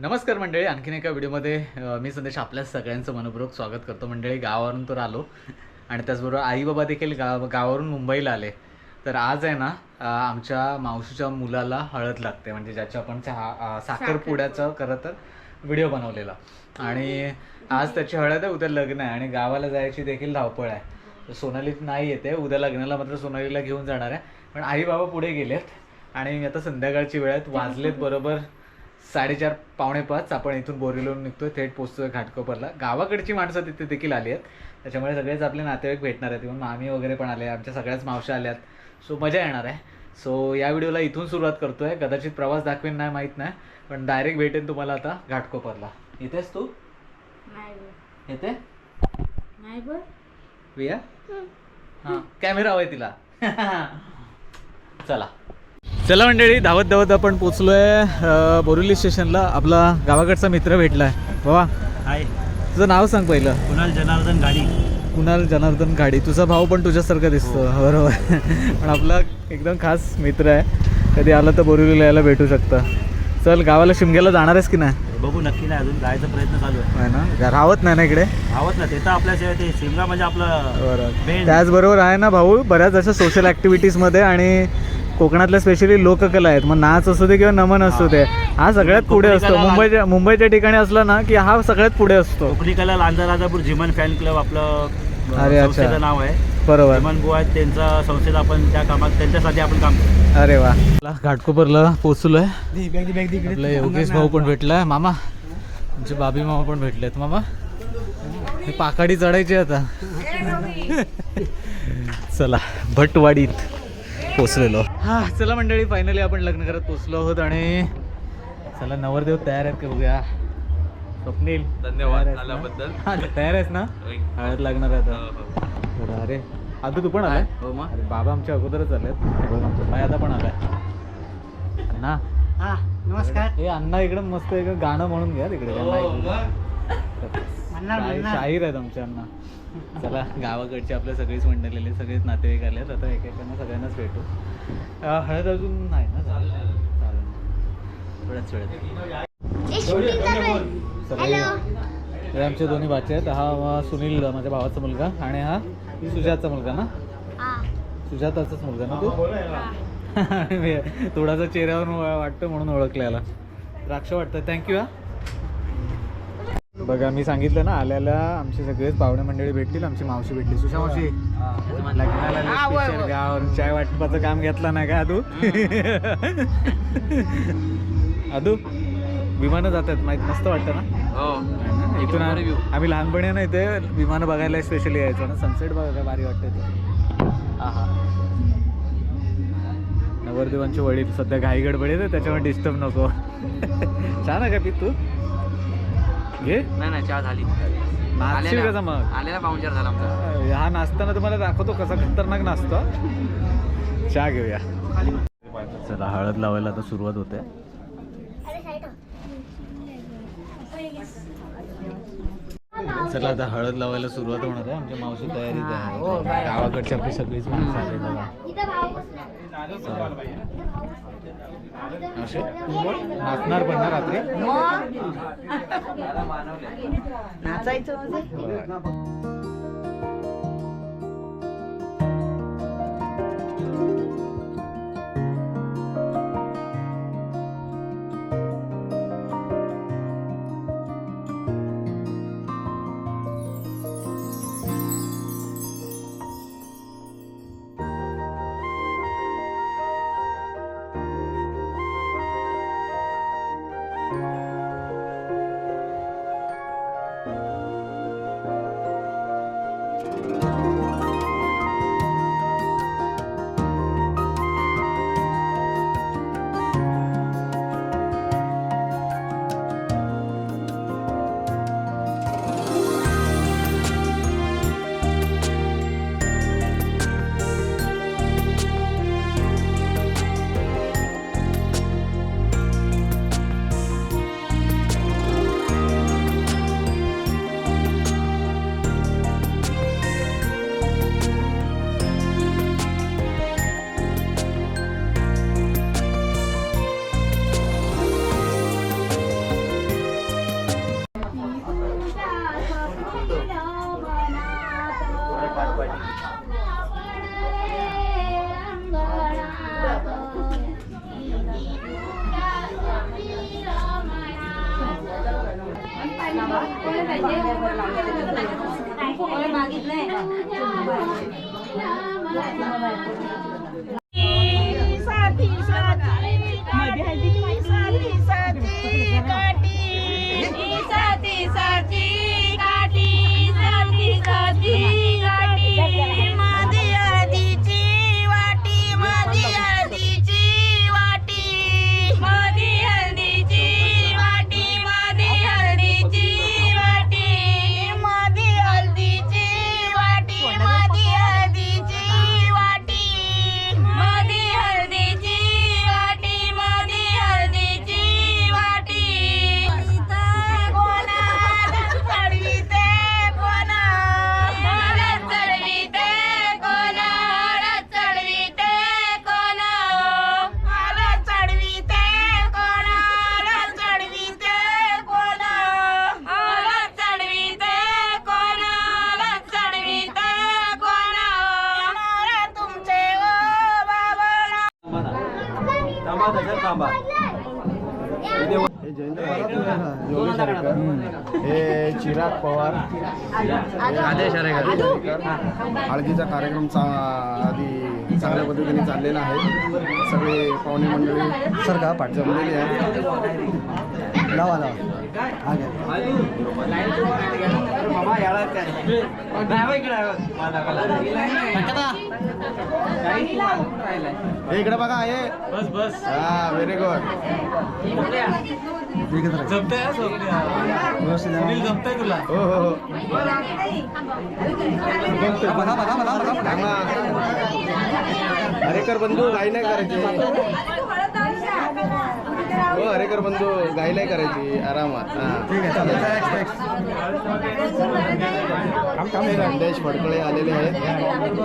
नमस्कार मंडळी आणखीन एका व्हिडिओमध्ये मी संदेश आपल्या सगळ्यांचं मनपूर्वक स्वागत करतो. मंडळी गावावरून तर आलो. आणि त्याचबरोबर आई बाबा देखील गाव गावावरून मुंबईला आले. तर आज आहे ना आमच्या मावशीच्या मुलाला हळद लागते. म्हणजे ज्याच्या आपण चहा साखरपुड्याचं खरं तर व्हिडिओ बनवलेला. आणि आज त्याची हळद आहे उद्या लग्न आहे. आणि गावाला जायची देखील धावपळ आहे. सोनाली नाही येते. उद्या लग्नाला मात्र सोनालीला घेऊन जाणार आहे. पण आई बाबा पुढे गेलेत आणि मी आता संध्याकाळची वेळ आहेत वाजलेत बरोबर साडेचार पावणे पाच. आपण इथून बोरीवरून निघतोय. थेट पोचतोय घाटकोपरला. गावाकडची माणसं तिथे देखील आली आहेत. त्याच्यामुळे सगळेच आपले नातेवाईक भेटणार आहेत. इव्हन मामी वगैरे पण आले. आमच्या सगळ्याच मावशा आल्यात सो मजा येणार आहे. सो या व्हिडिओला इथून सुरुवात करतोय. कदाचित प्रवास दाखवेन नाही माहीत नाही. पण डायरेक्ट भेटेन तुम्हाला आता घाटकोपरला. इथेच तू? येते? नाही बर. प्रिया? हां. कॅमेरा हवाय तिला. चला. चला मंडळी धावत धावत आपण पोचलोय बोरिवली स्टेशनला. आपला गावाकडचा मित्र भेटलाय. बाबा हाय. तुझं नाव सांग पहिलं. कुणाल जनार्दन गाडी. कुणाल जनार्दन गाडी. तुझा भाऊ पण तुझ्यासारखा दिसतो. बरोबर पण आपला एकदम खास मित्र आहे. कधी आलं तर बोरिवलीला यायला भेटू शकतं. चल गावाला शिमग्याला जाणार आहेस की नाही? बघू नक्की नाही अजून जायचा प्रयत्न चालू आहे. आहे ना? राहत नाही ना इकडे? आवत ना ते तर आपल्याशिवाय ते शिमगा म्हणजे आपलं Main. त्याचबरोबर आहे ना भाऊ बऱ्याच अशा सोशल ॲक्टिव्हिटीजमध्ये आणि कोकणातल्या स्पेशली लोककला आहेत. मग नाच असू दे किंवा नमन असू दे हा सगळ्यात पुढे कोकणी असतो. कला- मुंबईच्या मुंबईच्या ठिकाणी असला ना की हा सगळ्यात पुढे असतो. कोकणी कला लांजा राजापूर जिमन फॅन क्लब आपलं अं, अरे अच्छा. संस्थेचं नाव आहे. बरोबर. बुवा आहेत त्यांचा संस्थेत आपण त्या कामात त्यांच्यासाठी आपण काम करतो. अरे वा. घाटकोपरला पोचलोय आपलं योगेश भाऊ पण भेटलाय. मामा आमचे बाबी मामा पण भेटलेत. मामा ही पाकाडी चढायची आता. चला भटवाडीत पोचलेलो हा चला मंडळी फायनली आपण लग्न करत पोचलो आहोत आणि चला नवरदेव तयार आहेत का बघूया? स्वप्नील धन्यवाद तयार आहेस ना? आल्याबद्दल. हा, तयार आहेस ना? हळद लागणार आहे आता. बरं, अरे आदू तू पण आलाय? हो मग. अरे बाबा आमच्या अगोदरच आलेत. बघ, आमचा बाई आता पण आलाय. अण्णा. हा नमस्कार. हे अण्णा इकडे मस्त एक गाणं म्हणून घ्या तिकडे. त्यांना हो. म्हणणार, शाहीर म्हणणार. शाहीर आहेत आमचे अण्णा. चला गावाकडचे आपले सगळेच मंडळलेले सगळेच नातेवाईक आलेत. आता एकेकांना सगळ्यांनाच भेटू. अं, हळद अजून नाही ना चालेल चालेल. थोड्याच वेळेत. चला, हे आमचे दोन्ही बाचे आहेत. हा हा सुनील माझ्या भावाचा मुलगा. आणि हा सुजातचा मुलगा ना? सुजाताचाच मुलगा ना तू? थोडासा चेहऱ्यावरून वा- वाटतं म्हणून ओळखलं याला. द्राक्ष वाटतं. थँक्यू हा. बघा मी सांगितलं ना आल्याला आमचे सगळेच पाहुणे मंडळी भेटतील आमची मावशी भेटली. सुशा मावशी लग्नाला चाय वाटपाचं काम घेतलं नाही का तू अदू विमानं जातात माहीत मस्त वाटतं ना? हो. इथून आम्ही आम्ही लहानपणी ना इथे विमानं बघायला स्पेशली यायचो ना. सनसेट बघायला भारी वाटतं ते हा नवरदेवांचे वडील सध्या घाई गडबडी आहे त्याच्यामुळे डिस्टर्ब नको. छान आहे का पी तू. घे. नाही नाही चहा झाली. नाचशील कसा मग? आलेला पाहुणचार झाला आमचा. हा नाचताना तुम्हाला दाखवतो कसा खतरनाक नाचतो. चहा घेऊया. चला हळद लावायला आता सुरुवात होते. चला आता हळद लावायला सुरुवात होणार आहे. आमच्या मावशी तयारीत आहे. गावाकडची आपली सगळीच माणसं आली बघा. असे? नाचणार पण ना रात्री? नाचायचं हळदीचा कार्यक्रम चा आधी चांगल्या पद्धतीने चाललेला आहे. सगळे पाहुणे मंडळी सर का पाठ जमलेली आहे लावा लावा. इकडे बघा हे बस बस हा व्हेरी गुड जमतंय तुला हो हो हो थांबा. हरेकर बंधू घाई नाही करायची हो हरेकर बंधू घाई नाही करायची आरामात. ठीक आहे गणेश फडकळे आलेले आहेत.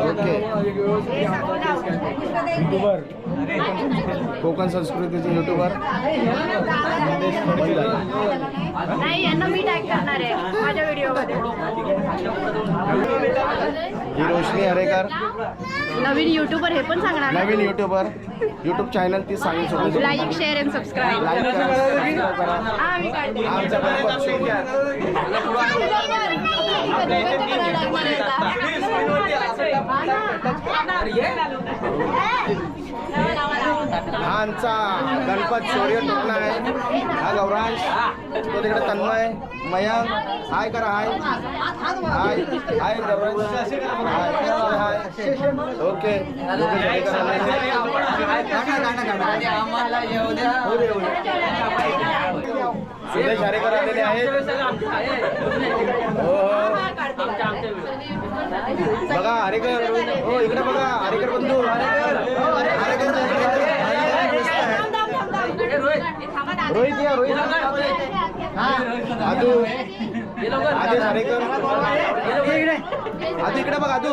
ओके. कोकण संस्कृतीचे युट्यूबर. नाही यांना मी टॅग करणार आहे माझ्या व्हिडिओमध्ये ही रोशनी हरेकर. नवीन युट्यूबर हे पण सांगणार ना? नवीन युट्यूबर युट्यूब चॅनल ती सांगू शकतो like share and subscribe like करा. सबस्क्राईब करा मी काढते. आमच्या गणपत शो हा. आमचा गणपत शौर्य टोकला आहे. हा गौरांश. तो तिकडे तन्मय मयंक. हाय करा hi. Hi. Hi Gauransh. Hi. Okay. Yogesh आलेले आहेत. सुरेश हो. बघा हरेकर. हो इकडे बघा हरेकर बंधू हरेकर रोहित या रोहित आदू. आदेश हरेकर आदू इकडे बघ आदू.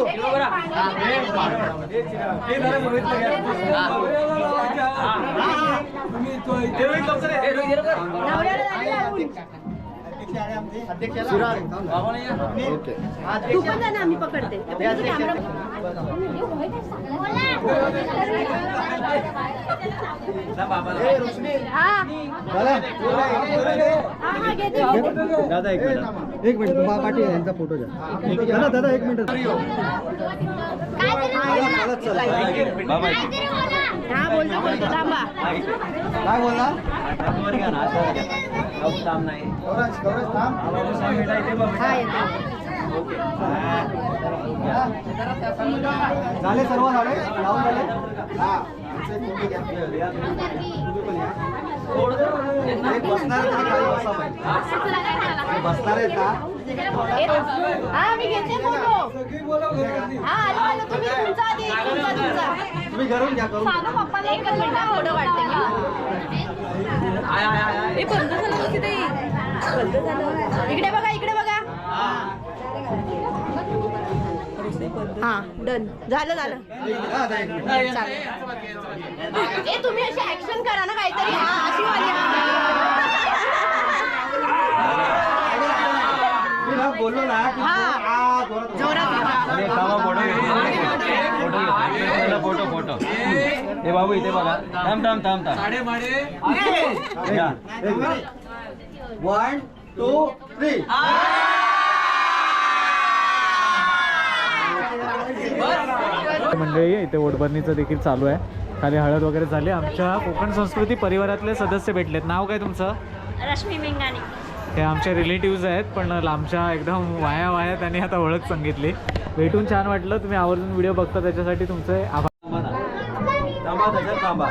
ओके. तू पण मी पकडते. दादा एक मिनिट एक मिनिट पाटील यांचा फोटो घ्या दादा दादा एक मिनिट काय बोलला गौराज, थांब. झाले सर्व झाले लावून झाले? हा बसणार आहे तरी खाली बसा पाहिजे. बसणार आहेत का? हा मी घेते फोटो हा आलो आलो. तुम्ही तुमचा आधी तुमचा तुमचा. तुम्ही घरून घ्या करून मिनिट फोटो मी बंद झालं इकडे बघा इकडे बघा. हा डन झालं झालं. आता एक मिनिट. चालेल. ए तुम्ही अशी ऍक्शन करा ना काहीतरी. हा अशी वाली बोललो ना की हा. आ, जोरात- जोरात फोटो फोटो हे बाबू इथे बघा. थांब थांब थांब थांब. वन टू थ्री मंडळी इथे ओटबरणीचं देखील चालू आहे. खाली हळद वगैरे झाली. आमच्या कोकण संस्कृती परिवारातले सदस्य भेटलेत. नाव काय तुमचं? रश्मी मेंगाने हे आमचे रिलेटिव्ज आहेत पण लांबच्या एकदम वाया वाया त्यांनी आता ओळख सांगितली. भेटून छान वाटलं. तुम्ही आवर्जून व्हिडिओ बघता त्याच्यासाठी तुमचे आभार. थांबा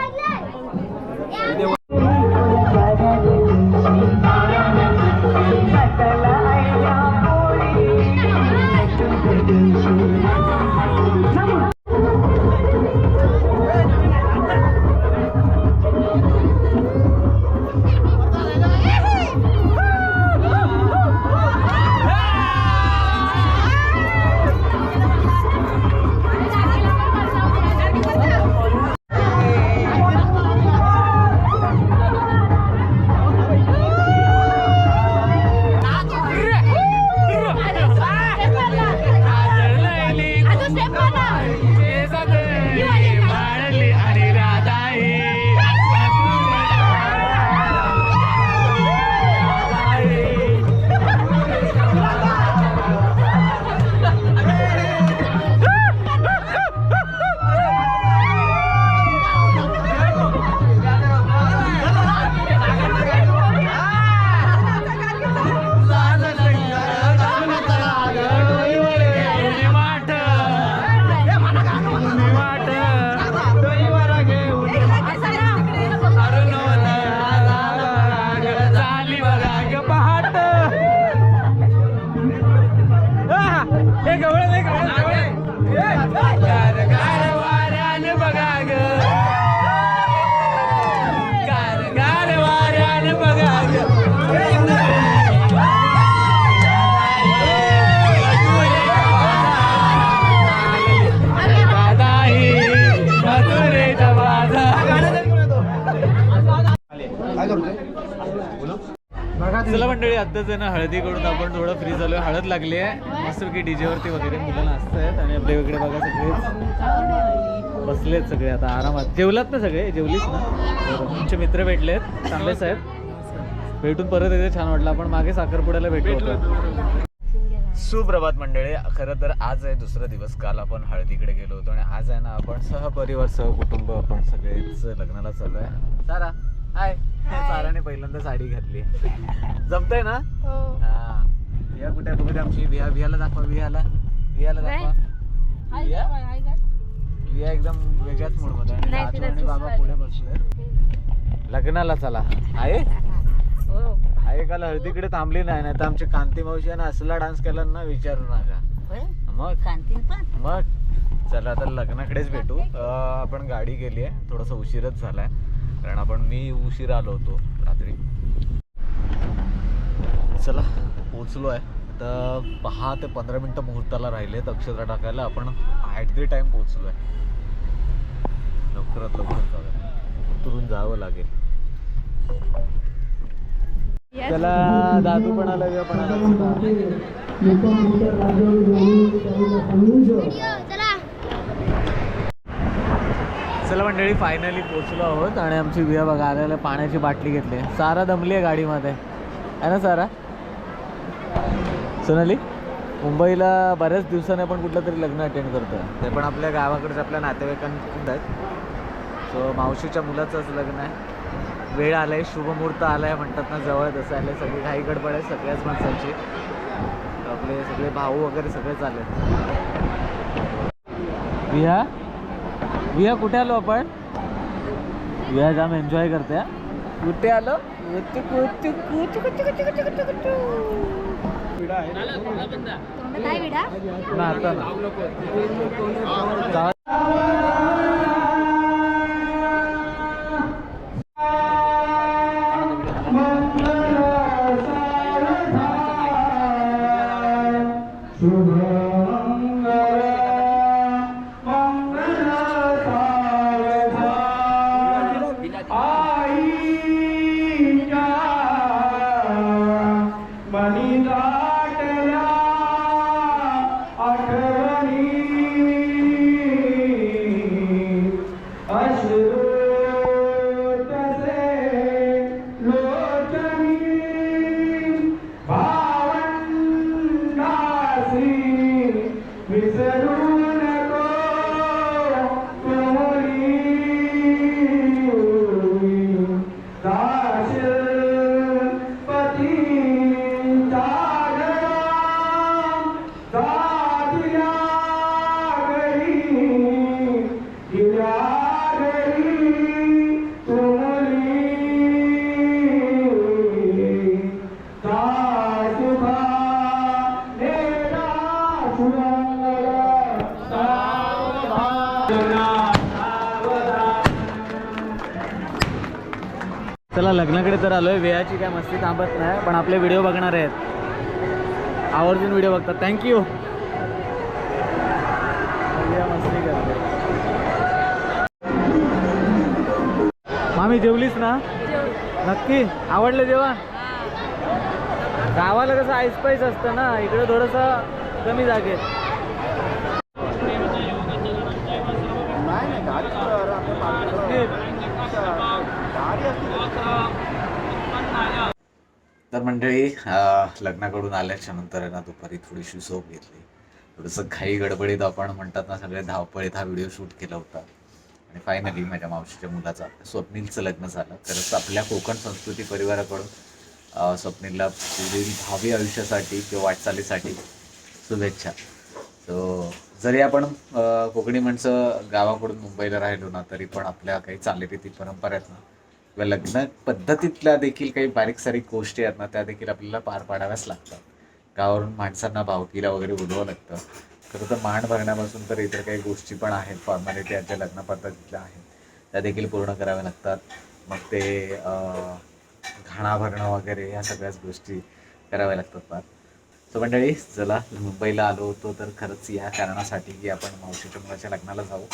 आत्ताच आहे ना हळदी करून आपण थोडं फ्री झालो हळद लागली आहे. मस्त की डी जेवरती वगैरे मुलं नाचत आहेत आणि आपल्या वेगळे बघा सगळे बसलेत सगळे आता आरामात. जेवलात ना सगळे? जेवलीच ना? तुमचे मित्र भेटलेत. चांगले साहेब. भेटून परत येते छान वाटलं. आपण मागे साखरपुड्याला भेटलो होतो. सुप्रभात मंडळी. खरं तर आज आहे दुसरा दिवस. काल आपण हळदीकडे गेलो होतो आणि आज आहे ना आपण सहपरिवार सहकुटुंब आपण सगळेच लग्नाला चालू आहे सारा हाय साराने पहिल्यांदा साडी घातली. जमतंय ना? हा. विया कुठे बघू दे आमची. विया वियाला दाखवा वियाला. वियाला दाखवा. विया? एकदम वेगळ्याच मूडमध्ये आणि नाही, राजू तिला आणि बाबा पुढे बसले लग्नाला चला. आहे आहे काल हळदीकडे थांबली नाही नाही तर आमची कांती मावशी ना असला डान्स केला ना विचारू नका. मग? मग? चला आता लग्नाकडेच भेटू. अं, आपण गाडी गेली आहे थोडासा उशीरच झालाय. कारण आपण मी उशीर आलो होतो रात्री. चला पोचलो आहे आता दहा ते पंधरा मिनटं मुहूर्ताला राहिलेत अक्षता टाकायला. आपण ॲट दी टाइम पोचलो आहे लवकरात लवकर जाऊया. उतरून जावं लागेल. त्याला दादू पण आला पण आला चला मंडळी फायनली पोचलो आहोत आणि आमची बिया बघा आल्याला पाण्याची बाटली घेतली. आहे. सारा दमली आहे गाडीमध्ये. आहे ना सारा? सोनाली मुंबईला बऱ्याच दिवसाने आपण कुठलं तरी लग्न अटेंड करतो ते पण आपल्या गावाकडच्या आपल्या नातेवाईकांकडे आहेत. सो मावशीच्या मुलाचंच लग्न आहे. वेळ आलाय शुभमुहूर्त आलाय म्हणतात ना जवळ तसं आलंय सगळी घाई गडबड आहे सगळ्याच माणसांची. आपले सगळे भाऊ वगैरे सगळे चालले बिया विहा कुठे आलो आपण? विहा जाम एन्जॉय करते हा. कुठे आलो. काय विडा ना आता ना चला लग्नाकडे तर आलोय. वेळाची काय मस्ती थांबत नाही पण आपले व्हिडिओ बघणार आहेत. आवर्जून व्हिडिओ बघतात. थँक्यू मामी जेवलीस ना? नक्की? आवडलं जेवण? गावाला कसं आईस्पाईस असतं ना इकडे थोडंसं कमी जागेत तर मंडळी लग्नाकडून आल्याच्यानंतर ना दुपारी थोडीशी झोप घेतली. थोडंसं घाई गडबडीत आपण म्हणतात ना सगळे धावपळीत हा व्हिडिओ शूट केला होता. आणि फायनली माझ्या मावशीच्या मुलाचा स्वप्नीलचं लग्न झालं. खरंच आपल्या कोकण संस्कृती परिवाराकडून स्वप्नीलला पुढील भावी आयुष्यासाठी किंवा वाटचालीसाठी शुभेच्छा. सो जरी आपण कोकणी माणसं गावाकडून मुंबईला राहिलो ना तरी पण आपल्या काही चालीरीती परंपरा आहेत ना किंवा लग्न पद्धतीतल्या देखील काही बारीक सारीक गोष्टी आहेत ना त्या देखील आपल्याला पार पाडाव्याच लागतात. गावावरून माणसांना भावकीला वगैरे बोलवावं लागतं. खरं तर मान भरण्यापासून तर इतर काही गोष्टी पण आहेत. फॉर्मॅलिटी ज्या लग्न पद्धतीतल्या आहेत. त्या देखील पूर्ण कराव्या लागतात. मग ते घाणा भरणं वगैरे ह्या सगळ्याच गोष्टी कराव्या लागतात फार. सो मंडळी चला मुंबईला आलो होतो तर खरंच या कारणासाठी की आपण मावशीच्या मुलाच्या लग्नाला जाऊ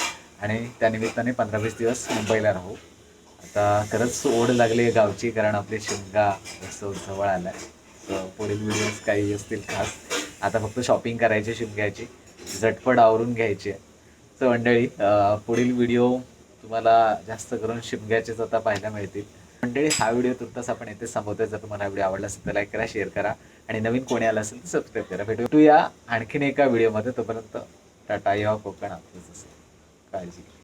आणि त्यानिमित्ताने पंधरा वीस दिवस मुंबईला राहू. आता खरंच ओढ लागली आहे गावची कारण आपली शिमगा उत्सव जवळ आला आहे तर पुढील व्हिडिओज काही असतील खास. आता फक्त शॉपिंग करायची शिमग्याची. झटपट आवरून घ्यायची. आहे तर मंडळी पुढील व्हिडिओ तुम्हाला जास्त करून शिमग्याचेच आता पाहायला मिळतील. मंडळी हा व्हिडिओ तुर्तास आपण येथे संपवतोय जर तुम्हाला हा व्हिडिओ आवडला असेल तर लाईक करा शेअर करा. आणि नवीन कोणी आला असेल तर सबस्क्राईब करा. भेटू भेटूया आणखीन एका व्हिडिओमध्ये तोपर्यंत टाटा या कोकण आपलं काळजी.